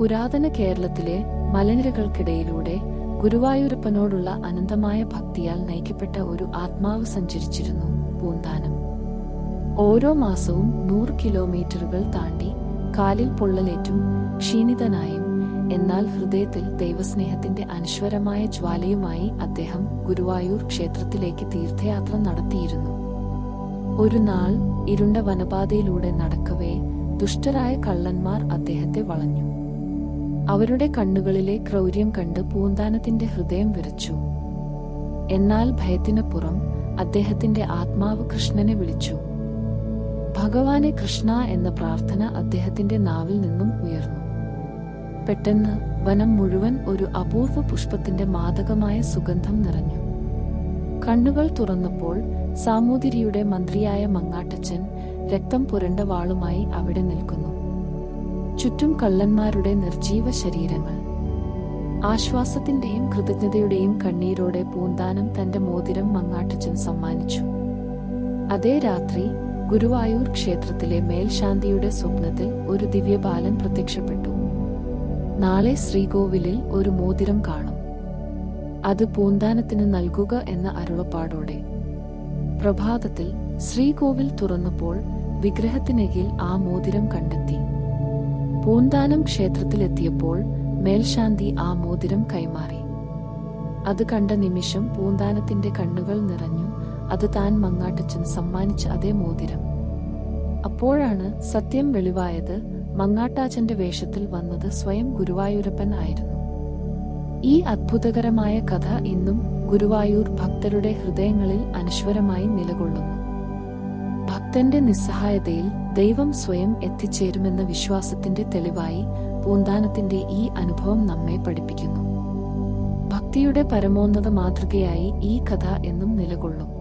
പുരാതന കേരളത്തിലെ മലനിരകൾക്കിടയിലൂടെ ഗുരുവായൂരപ്പനോടുള്ള അനന്തമായ ഭക്തിയാൽ നയിക്കപ്പെട്ട ഒരു ആത്മാവ് സഞ്ചരിച്ചിരുന്നു പൂന്താനം. ഓരോ മാസവും നൂറ് കിലോമീറ്ററുകൾ താണ്ടി കാലിൽ പൊള്ളലേറ്റും ക്ഷീണിതനായും എന്നാൽ ഹൃദയത്തിൽ ദൈവസ്നേഹത്തിന്റെ അനശ്വരമായ ജ്വാലയുമായി അദ്ദേഹം ഗുരുവായൂർ ക്ഷേത്രത്തിലേക്ക് തീർത്ഥയാത്ര നടത്തിയിരുന്നു. ഒരു നാൾ ഇരുണ്ട വനപാതയിലൂടെ നടക്കവേ ദുഷ്ടരായ കള്ളന്മാർ അദ്ദേഹത്തെ വളഞ്ഞു. അവരുടെ കണ്ണുകളിലെ ക്രൗര്യം കണ്ട് പൂന്താനത്തിന്റെ ഹൃദയം വിറച്ചു. എന്നാൽ ഭയത്തിനപ്പുറം അദ്ദേഹത്തിന്റെ ആത്മാവ് കൃഷ്ണനെ വിളിച്ചു. ഭഗവാനെ കൃഷ്ണ എന്ന പ്രാർത്ഥന അദ്ദേഹത്തിന്റെ നാവിൽ നിന്നും ഉയർന്നു. പെട്ടെന്ന് വനം മുഴുവൻ ഒരു അപൂർവ പുഷ്പത്തിന്റെ മാദകമായ സുഗന്ധം നിറഞ്ഞു. കണ്ണുകൾ തുറന്നപ്പോൾ സാമൂതിരിയുടെ മന്ത്രിയായ മങ്ങാട്ടച്ചൻ രക്തം പുരണ്ട വാളുമായി അവിടെ നിൽക്കുന്നു. ചുറ്റും കള്ളന്മാരുടെ നിർജീവ ശരീരങ്ങൾ. ആശ്വാസത്തിന്റെയും കൃതജ്ഞതയുടെയും കണ്ണീരോടെ പൂന്താനം തന്റെ മോതിരം മങ്ങാട്ടച്ചൻ സമ്മാനിച്ചു. അതേ രാത്രി ഗുരുവായൂർ ക്ഷേത്രത്തിലെ മേൽശാന്തിയുടെ സ്വപ്നത്തിൽ ഒരു ദിവ്യബാലൻ പ്രത്യക്ഷപ്പെട്ടു. നാളെ ശ്രീകോവിലിൽ ഒരു മോതിരം കാണും. അത് പൂന്താനത്തിന് നൽകുക എന്ന അരുളപ്പാടോടെ. പ്രഭാതത്തിൽ ശ്രീകോവിൽ തുറന്നപ്പോൾ വിഗ്രഹത്തിനകിൽ ആ മോതിരം കണ്ടെത്തി. പൂന്താനം ക്ഷേത്രത്തിലെത്തിയപ്പോൾ മേൽശാന്തി ആ മോതിരം കൈമാറി. അത് കണ്ട നിമിഷം പൂന്താനത്തിന്റെ കണ്ണുകൾ നിറഞ്ഞു. അത് താൻ മങ്ങാട്ടച്ചൻ സമ്മാനിച്ച അതേ മോതിരം. അപ്പോഴാണ് സത്യം വെളിവായത്. മങ്ങാട്ടാച്ചന്റെ വേഷത്തിൽ വന്നത് സ്വയം ഗുരുവായൂരപ്പൻ ആയിരുന്നു. ഈ അത്ഭുതകരമായ കഥ ഇന്നും ഗുരുവായൂർ ഭക്തരുടെ ഹൃദയങ്ങളിൽ അനശ്വരമായി നിലകൊള്ളുന്നു. ഭക്തന്റെ നിസ്സഹായതയിൽ ദൈവം സ്വയം എത്തിച്ചേരുമെന്ന വിശ്വാസത്തിന്റെ തെളിവായി പൂന്താനത്തിന്റെ ഈ അനുഭവം നമ്മെ പഠിപ്പിക്കുന്നു. ഭക്തിയുടെ പരമോന്നത മാതൃകയായി ഈ കഥ എന്നും നിലകൊള്ളും.